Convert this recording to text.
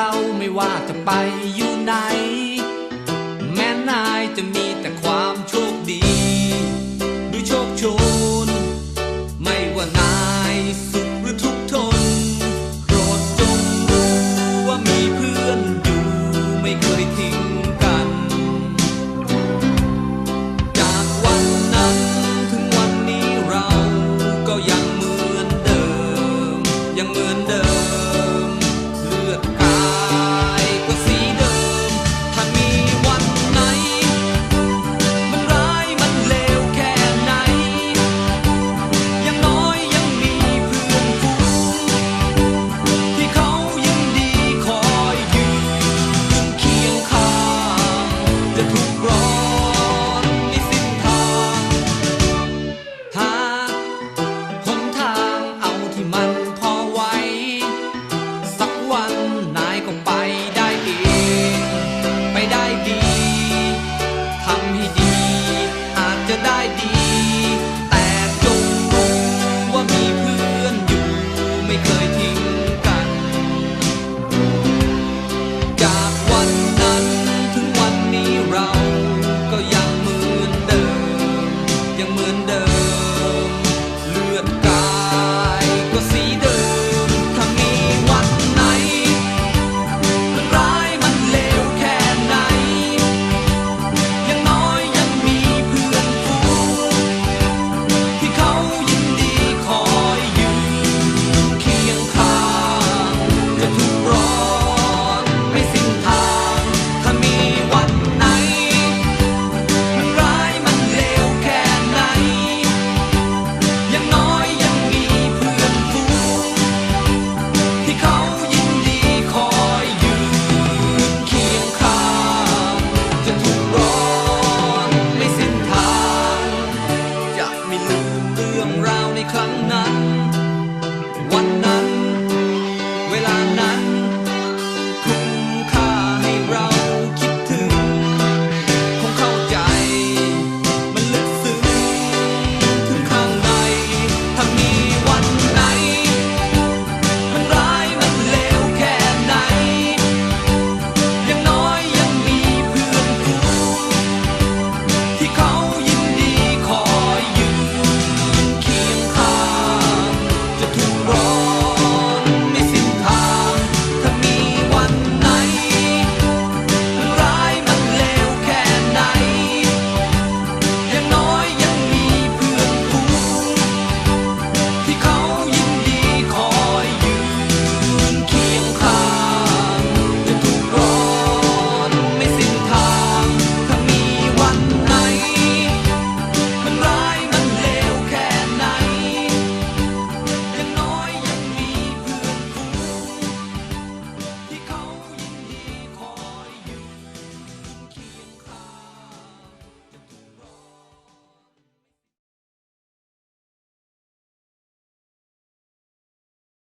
เราไม่ว่าจะไปอยู่ไหน แม้นายจะมีแต่ความโชคดีหรือโชคโชน ไม่ว่านายสุขหรือทุกทนโปรดจงรู้ว่ามีเพื่อนอยู่ไม่เคยทิ้ง